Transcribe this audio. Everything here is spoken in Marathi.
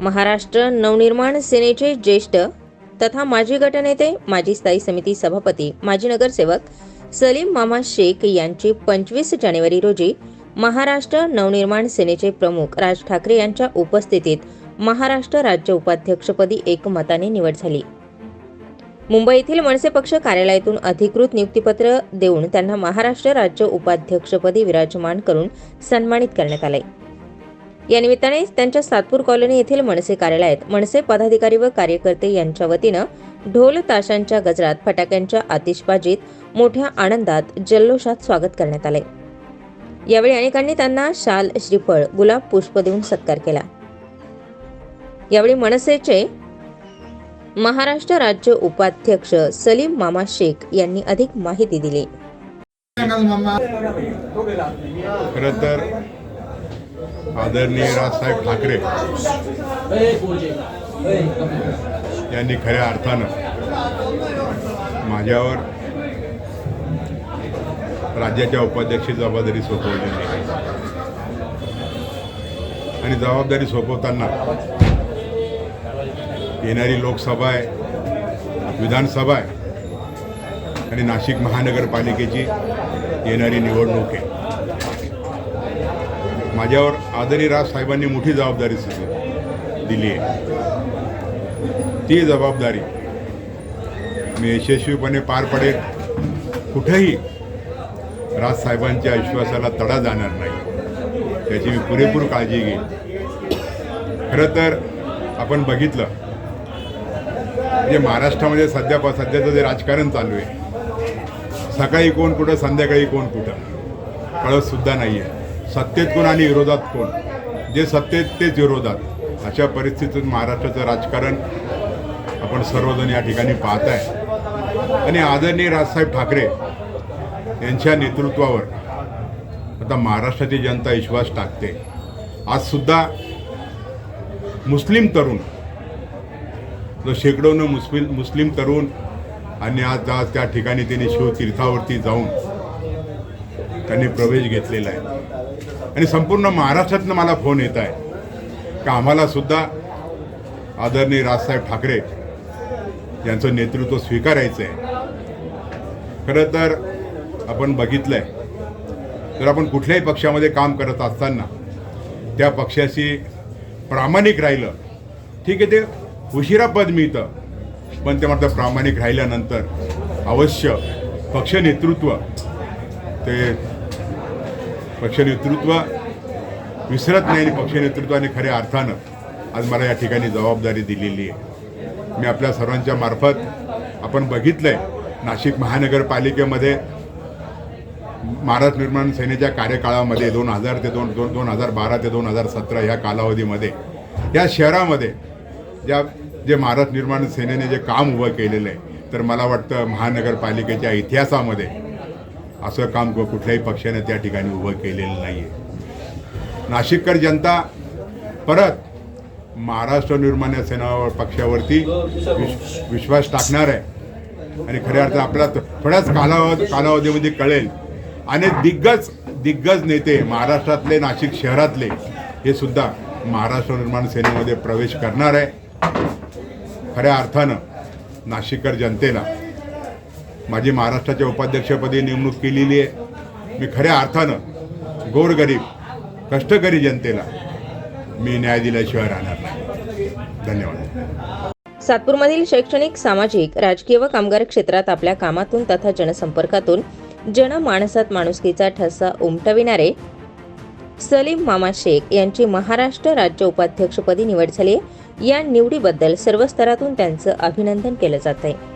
महाराष्ट्र नवनिर्माण सेनेचे ज्येष्ठ तथा माजी गटनेते माजी स्थायी समिती सभापती माजी नगरसेवक सलीम मामा शेख यांची पंचवीस जानेवारी रोजी महाराष्ट्र नवनिर्माण सेनेचे प्रमुख राज ठाकरे यांच्या उपस्थितीत महाराष्ट्र राज्य उपाध्यक्षपदी एकमताने निवड झाली. मुंबई येथील मनसे पक्ष कार्यालयातून अधिकृत नियुक्तीपत्र देऊन त्यांना महाराष्ट्र राज्य उपाध्यक्षपदी विराजमान करून सन्मानित करण्यात आले. या निमित्ताने त्यांच्या सातपूर कॉलनी येथील मनसे कार्यालयात मनसे पदाधिकारी व कार्यकर्ते यांच्या वतीनं ढोल ताशांच्या गजरात फटाक्यांच्या आतिषबाजीत मोठ्या आनंदात जल्लोषात स्वागत करण्यात आले यावेळी अनेकांनी त्यांना शाल श्रीफळ गुलाब पुष्प देऊन सत्कार केला. यावेळी मनसेचे महाराष्ट्र राज्य उपाध्यक्ष सलीम मामा शेख यांनी अधिक माहिती दिली. खरं तर आदरणीय राजसाहेब ठाकरे यांनी खऱ्या अर्थानं माझ्यावर राज्याच्या उपाध्यक्ष जबाबदारी सोपवलेली आहे आणि जबाबदारी सोपवताना येणारी लोकसभा आहे विधानसभा आहे आणि नाशिक महानगरपालिकेची येणारी निवडणूक आहे. माझ्यावर आदरी राज साहेबांनी मोठी जबाबदारी स- दिली आहे. ती जबाबदारी मी यशस्वीपणे पार पडेल. कुठेही राजसाहेबांच्या विश्वासाला तडा जाणार नाही. त्याची मी पुरेपूर काळजी घेईन. खरं तर आपण बघितलं म्हणजे महाराष्ट्रामध्ये सध्या सध्याचं जे राजकारण चालू आहे सकाळी कोण कुठं संध्याकाळी कोण कुठं कळत सुद्धा नाही आहे सत्तेत कोण आणि विरोधात कोण? जे सत्तेत तेच विरोधात. अशा परिस्थितीत महाराष्ट्राचं राजकारण आपण सर्वजण या ठिकाणी पाहत आहे आणि आदरणीय राजसाहेब ठाकरे यांच्या नेतृत्वावर आता महाराष्ट्राची जनता विश्वास टाकते. आज सुद्धा मुस्लिम तरुण जो शेकडोनं मुस्लिम मुस्लिम तरुण आणि आज आज त्या ठिकाणी त्यांनी शिवतीर्थावरती जाऊन त्यांनी प्रवेश घेतलेला आहे. आणि संपूर्ण महाराष्ट्रातनं मला फोन येत आहे. का आम्हाला सुद्धा आदरणीय राजसाहेब ठाकरे यांचं नेतृत्व स्वीकारायचं आहे खरं तर आपण बघितलंय. तर आपण कुठल्याही पक्षामध्ये काम करत असताना त्या पक्षाशी प्रामाणिक राहिलं. ठीक आहे ते उशिरा पद मिळतं. पण ते मात्र प्रामाणिक राहिल्यानंतर अवश्य पक्ष नेतृत्व ते पक्ष नेतृत्व विसरत नाही आणि पक्ष नेतृत्वाने खऱ्या अर्थानं आज मला या ठिकाणी जबाबदारी दिलेली आहे. मी आपल्या सर्वांच्या मार्फत आपण बघितलं आहे नाशिक महानगरपालिकेमध्ये महाराष्ट्र निर्माण सेनेच्या कार्यकाळामध्ये दोन हजार ते दोन दोन दोन हजार बारा ते दोन हजार सतरा ह्या कालावधीमध्ये या शहरामध्ये ज्या जे महाराष्ट्र निर्माण सेनेने जे काम उभं केलेलं आहे तर मला वाटतं महानगरपालिकेच्या इतिहासामध्ये असं काम कुठल्याही पक्षाने त्या ठिकाणी उभं केलेलं नाही आहे नाशिककर जनता परत महाराष्ट्र निर्माण सेना पक्षावरती विश विश्वास टाकणार आहे. आणि खऱ्या अर्थ आपल्याला थोड्याच कालावध कालावधीमध्ये कळेल. आणि दिग्गज दिग्गज नेते महाराष्ट्रातले नाशिक शहरातले हे सुद्धा महाराष्ट्र निर्माण सेनेमध्ये प्रवेश करणार आहे. खऱ्या अर्थानं नाशिककर जनतेला माझी महाराष्ट्राच्या उपाध्यक्षपदी नेमणूक केलेली आहे. मी खऱ्या अर्थानं गोरगरीब कष्टकरी जनतेला मी न्याय दिल्याशिवाय राहणार नाही. धन्यवाद. सातपूरमधील शैक्षणिक सामाजिक राजकीय व कामगार क्षेत्रात आपल्या कामातून तथा जनसंपर्कातून जनमानसात माणुसकीचा ठसा उमटविणारे सलीम मामा शेख यांची महाराष्ट्र राज्य उपाध्यक्षपदी निवड झाली. आहे. या निवडीबद्दल सर्व स्तरातून त्यांचं अभिनंदन केलं जात आहे